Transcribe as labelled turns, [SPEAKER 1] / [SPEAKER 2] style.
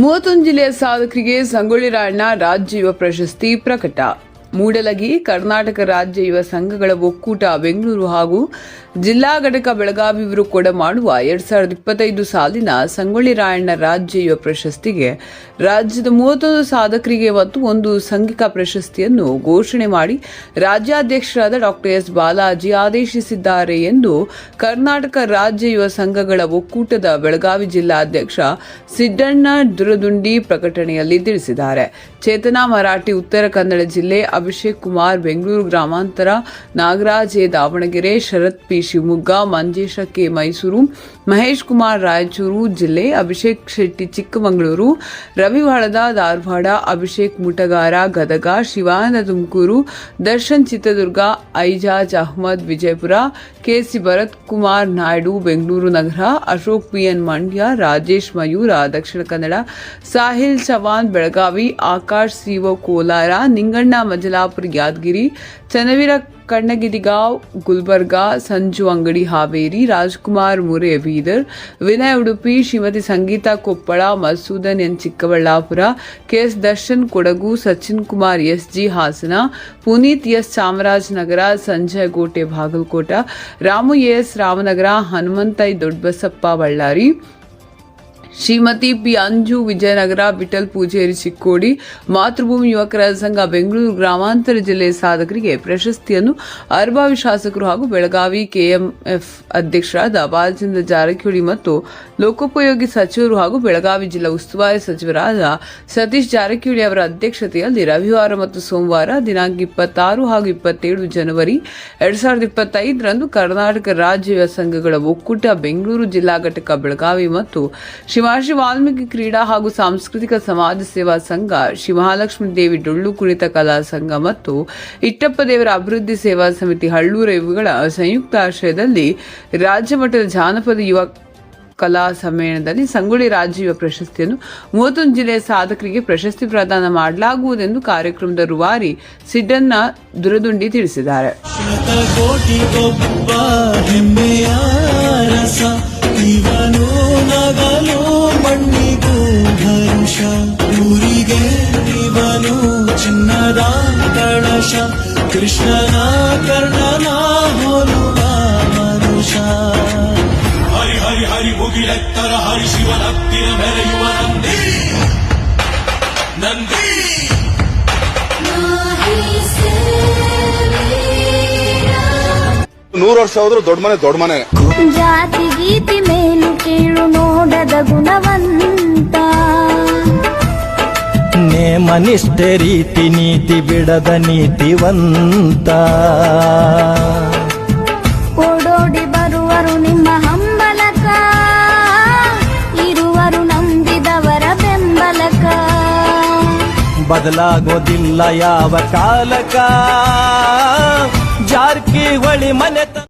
[SPEAKER 1] ಮೂವತ್ತೊಂದು ಜಿಲ್ಲೆಯ ಸಾಧಕರಿಗೆ ಸಂಗೊಳ್ಳಿ ರಾಯಣ್ಣ ರಾಜ್ಯ ಯುವ ಪ್ರಶಸ್ತಿ ಪ್ರಕಟ. ಮೂಡಲಗಿ, ಕರ್ನಾಟಕ ರಾಜ್ಯ ಯುವ ಸಂಘಗಳ ಒಕ್ಕೂಟ, ಬೆಂಗಳೂರು ಹಾಗೂ ಜಿಲ್ಲಾ ಘಟಕ ಬೆಳಗಾವಿ ಇವರು ಕೊಡಮಾಡುವ ಎರಡ್ ಸಾವಿರದ ಇಪ್ಪತ್ತೈದು ಸಾಲಿನ ಸಂಗೊಳ್ಳಿ ರಾಯಣ್ಣ ರಾಜ್ಯ ಯುವ ಪ್ರಶಸ್ತಿಗೆ ರಾಜ್ಯದ ಮೂವತ್ತೊಂದು ಸಾಧಕರಿಗೆ ಮತ್ತು ಒಂದು ಸಂಘಿಕ ಪ್ರಶಸ್ತಿಯನ್ನು ಘೋಷಣೆ ಮಾಡಿ ರಾಜ್ಯಾಧ್ಯಕ್ಷರಾದ ಡಾಕ್ಟರ್ ಎಸ್ ಬಾಲಾಜಿ ಆದೇಶಿಸಿದ್ದಾರೆ ಎಂದು ಕರ್ನಾಟಕ ರಾಜ್ಯ ಯುವ ಸಂಘಗಳ ಒಕ್ಕೂಟದ ಬೆಳಗಾವಿ ಜಿಲ್ಲಾಧ್ಯಕ್ಷ ಸಿದ್ದಣ್ಣ ದುರದುಂಡಿ ಪ್ರಕಟಣೆಯಲ್ಲಿ ತಿಳಿಸಿದ್ದಾರೆ. ಚೇತನಾ ಮರಾಠಿ, ಉತ್ತರ ಕನ್ನಡ ಜಿಲ್ಲೆ ಅಭಿಷೇಕ್ ಕುಮಾರ್ ಬೆಂಗಳೂರು ಗ್ರಾಮಾಂತರ Nagaraj A Davanagere Sharath P Shivamogga Manjesha K Mysuru Mahesh Kumar Raichur ಜಿಲ್ಲೆ ಅಭಿಷೇಕ್ ಶೆಟ್ಟಿ ಚಿಕ್ಕಮಗಳೂರು, ರವಿವಾಳದ ಧಾರವಾಡ, ಅಭಿಷೇಕ್ ಮುಟಗಾರ, ಗದಗ, ಶಿವಾನಂದ ತುಮಕೂರು, ದರ್ಶನ್ ಚಿತ್ರದುರ್ಗ, ಐಜಾಜ್ ಅಹ್ಮದ್ ವಿಜಯಪುರ, ಕೆಸಿ ಭರತ್ ಕುಮಾರ್ ನಾಯ್ಡು, ಬೆಂಗಳೂರು ನಗರ, Ashok PN Mandya, Rajesh Mayura, Dakshina Kannada, Sahil Chavan, Belagavi, Akash CO Kolar, Ninganna Majalapur Yadgir, Channaveera ಕಣ್ಣಗಿದಿಗಾಂವ್, Gulbarga, Sanju Angadi, Haveri, Rajkumar, Mure, Bidar, Vinay Udupi, Shrimati Sangeetha Koppal, Masoodan N Chikkaballapur, KS Darshan Kodagu, Sachin Kumar, S G Hassan, Puneeth S Chamarajanagar, Sanjay Gote, Bagalkot, Ramu S Ramanagara, Hanumanthaiah Doddabasappa Ballari Shrimati P Anju Vijayanagara Vittal Pujeri Chikkodi, Matrubhumi ಯುವಕರ ಸಂಘ ಬೆಂಗಳೂರು ಗ್ರಾಮಾಂತರ ಜಿಲ್ಲೆಯ ಸಾಧಕರಿಗೆ ಪ್ರಶಸ್ತಿಯನ್ನು ಅರ್ಬಾವಿ ಶಾಸಕರು ಹಾಗೂ Belagavi KMF ಅಧ್ಯಕ್ಷರಾದ ಬಾಲಚಂದ್ರ ಜಾರಕಿಹೊಳಿ ಮತ್ತು ಲೋಕೋಪಯೋಗಿ ಸಚಿವರು ಹಾಗೂ ಬೆಳಗಾವಿ ಜಿಲ್ಲಾ ಉಸ್ತುವಾರಿ ಸಚಿವರಾದ ಸತೀಶ್ ಜಾರಕಿಹೊಳಿ ಅವರ ಅಧ್ಯಕ್ಷತೆಯಲ್ಲಿ ರವಿವಾರ ಮತ್ತು ಸೋಮವಾರ ದಿನಾಂಕ ಇಪ್ಪತ್ತಾರು ಹಾಗೂ ಇಪ್ಪತ್ತೇಳು ಜನವರಿ ಎರಡ್ ಸಾವಿರದ ಇಪ್ಪತ್ತೈದರಂದು ಕರ್ನಾಟಕ ರಾಜ್ಯ ಸಂಘಗಳ ಒಕ್ಕೂಟ ಬೆಂಗಳೂರು ಜಿಲ್ಲಾ ಘಟಕ ಬೆಳಗಾವಿ ಮತ್ತು ಶಿವಾಶ್ರೀ ವಾಲ್ಮೀಕಿ ಕ್ರೀಡಾ ಹಾಗೂ ಸಾಂಸ್ಕೃತಿಕ ಸಮಾಜ ಸೇವಾ ಸಂಘ, ಶಿವಮಹಾಲಕ್ಷ್ಮಿ ದೇವಿ ಡೊಳ್ಳು ಕುಣಿತ ಕಲಾ ಸಂಘ ಮತ್ತು ಇಟ್ಟಪ್ಪ ದೇವರ ಅಭಿವೃದ್ಧಿ ಸೇವಾ ಸಮಿತಿ ಹಳ್ಳೂರ ಇವುಗಳ ಸಂಯುಕ್ತ ಆಶ್ರಯದಲ್ಲಿ ರಾಜ್ಯ ಮಟ್ಟದ ಜಾನಪದ ಯುವ ಕಲಾ ಸಮ್ಮೇಳನದಲ್ಲಿ ಸಂಗೊಳ್ಳಿ ರಾಜೀವ ಪ್ರಶಸ್ತಿಯನ್ನು ಮೂವತ್ತೊಂದು ಜಿಲ್ಲೆಯ ಸಾಧಕರಿಗೆ ಪ್ರಶಸ್ತಿ ಪ್ರದಾನ ಮಾಡಲಾಗುವುದೆಂದು ಕಾರ್ಯಕ್ರಮದ ರೂವಾರಿ ಸಿಡ್ಡನ್ನ ದುರದುಂಡಿ ತಿಳಿಸಿದ್ದಾರೆ.
[SPEAKER 2] ಕೃಷ್ಣನ ಕರ್ಣನ ಹೋಲುವ ಮನುಷ
[SPEAKER 3] ಹರಿ ಹರಿ ಹರಿ ಮುಗಿಲೆತ್ತರ ಹರಿ ಶಿವನತ್ತಿನ ಮೆರೆಯುವ ನಂದಿ ನಂದಿ
[SPEAKER 4] ನೂರು ವರ್ಷ ಹೋದ್ರು ದೊಡ್ಡ ಮನೆ ದೊಡ್ಡ ಮನೆ
[SPEAKER 5] ಜಾತಿ ಗೀತಿ ಮೇಲು ಕೀಳು
[SPEAKER 2] ನೇಮನಿಷ್ಠೆ ರೀತಿ ನೀತಿ ಬಿಡದ ನೀತಿವಂತ.
[SPEAKER 5] ಓಡೋಡಿ ಬರುವರು ನಿಮ್ಮ ಹಂಬಲಕ ಇರುವರು ನಂಬಿದವರ ಬೆಂಬಲಕ.
[SPEAKER 2] ಬದಲಾಗೋದಿಲ್ಲ ಯಾವ ಕಾಲಕ ಜಾರ್ಕಿ ಹೊಳಿ ಮನೆ